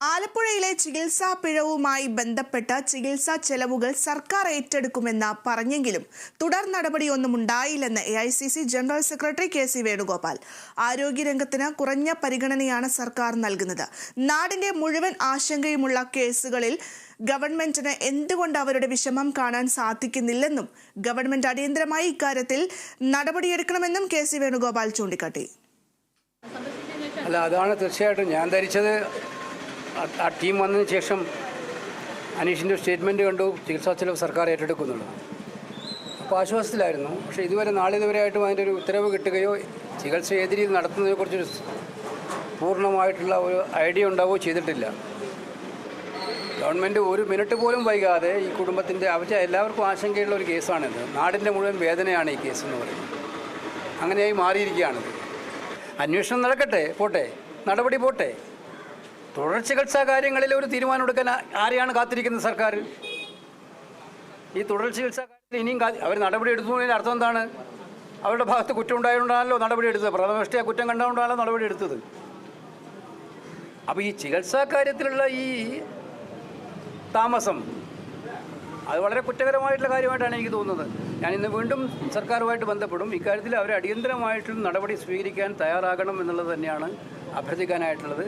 ആലപ്പുഴയിലെ ചികിത്സാ പിഴവുമായി ബന്ധപ്പെട്ട ചികിത്സാ ചെലവുകൾ സർക്കാർ ഏറ്റെടുക്കുമെന്ന് പറഞ്ഞെങ്കിലും തുടർ നടപടിയൊന്നും ഉണ്ടായില്ലെന്ന് A I C C general secretary K C Venugopal. ആരോഗ്യരംഗത്തിന് കുറഞ്ഞ പരിഗണനയാണ് സർക്കാർ നൽകുന്നത്. നാടിന്റെ മുഴുവൻ ആശങ്കയുമുള്ള കേസുകളിൽ ഗവൺമെന്റിന് എന്തുകൊണ്ട് അവരുടെ വിഷമം കാണാൻ സാധിക്കുന്നില്ലെന്നും ഗവൺമെന്റ് അടിയന്തരമായി ഇക്കാര്യത്തിൽ നടപടിയെടുക്കണമെന്നും കെ സി വേണുഗോപാൽ ചൂണ്ടിക്കാട്ടി. അല്ല അതാണ് തീർച്ചയായിട്ടും ഞാൻ ധരിച്ചത്. ആ- ടീം വന്നതിന് ശേഷം അനീഷിന്റെ സ്റ്റേറ്റ്മെന്റ് കണ്ടു ചികിത്സാ ചെലവ് സർക്കാർ ഏറ്റെടുക്കുന്നുള്ളത് അപ്പോൾ ആശ്വാസത്തിലായിരുന്നു. പക്ഷേ ഇതുവരെ നാളിതുവരെയായിട്ടും അതിന്റെ ഒരു ഉത്തരവ് കിട്ടുകയോ ചികിത്സ ഏത് രീതിയിൽ നടത്തുന്നതിനെക്കുറിച്ചൊരു പൂർണമായിട്ടുള്ള ഒരു ഐഡിയ ഉണ്ടാവുകയോ ചെയ്തിട്ടില്ല. ഗവൺമെന്റ് ഒരു മിനിറ്റ് പോലും വൈകാതെ ഈ കുടുംബത്തിന്റെ അവർ എല്ലാവർക്കും ആശങ്കയുള്ള ഒരു കേസാണിത്. നാടിന്റെ മുഴുവൻ വേദനയാണ് ഈ കേസ് എന്ന് പറയുന്നത്. അങ്ങനെയായി മാറിയിരിക്കുകയാണ് അന്വേഷണം നടക്കട്ടെ പോട്ടെ നടപടി പോട്ടെ. തുടർ ചികിത്സാ കാര്യങ്ങളിൽ ഒരു തീരുമാനം എടുക്കാൻ ആരെയാണ് കാത്തിരിക്കുന്നത് സർക്കാർ? ഈ തുടർ ചികിത്സാ കാര്യത്തിൽ ഇനിയും അവർ നടപടി എടുത്തതിന്റെ അർത്ഥം എന്താണ്? അവരുടെ ഭാഗത്ത് കുറ്റം ഉണ്ടായതുകൊണ്ടാണല്ലോ നടപടി എടുത്തത്. പ്രഥമദൃഷ്ടിയ കുറ്റം കണ്ടുകൊണ്ടാണല്ലോ നടപടി എടുത്തത്. അപ്പോൾ ഈ ചികിത്സാ കാര്യത്തിലുള്ള ഈ താമസം അത് വളരെ കുറ്റകരമായിട്ടുള്ള കാര്യമായിട്ടാണ് എനിക്ക് തോന്നുന്നത്. ഞാൻ ഇന്ന് വീണ്ടും സർക്കാരുമായിട്ട് ബന്ധപ്പെടും. ഇക്കാര്യത്തിൽ അവർ അടിയന്തരമായിട്ടും നടപടി സ്വീകരിക്കാൻ തയ്യാറാകണം എന്നുള്ളത് തന്നെയാണ് അഭ്യർത്ഥിക്കാനായിട്ടുള്ളത്.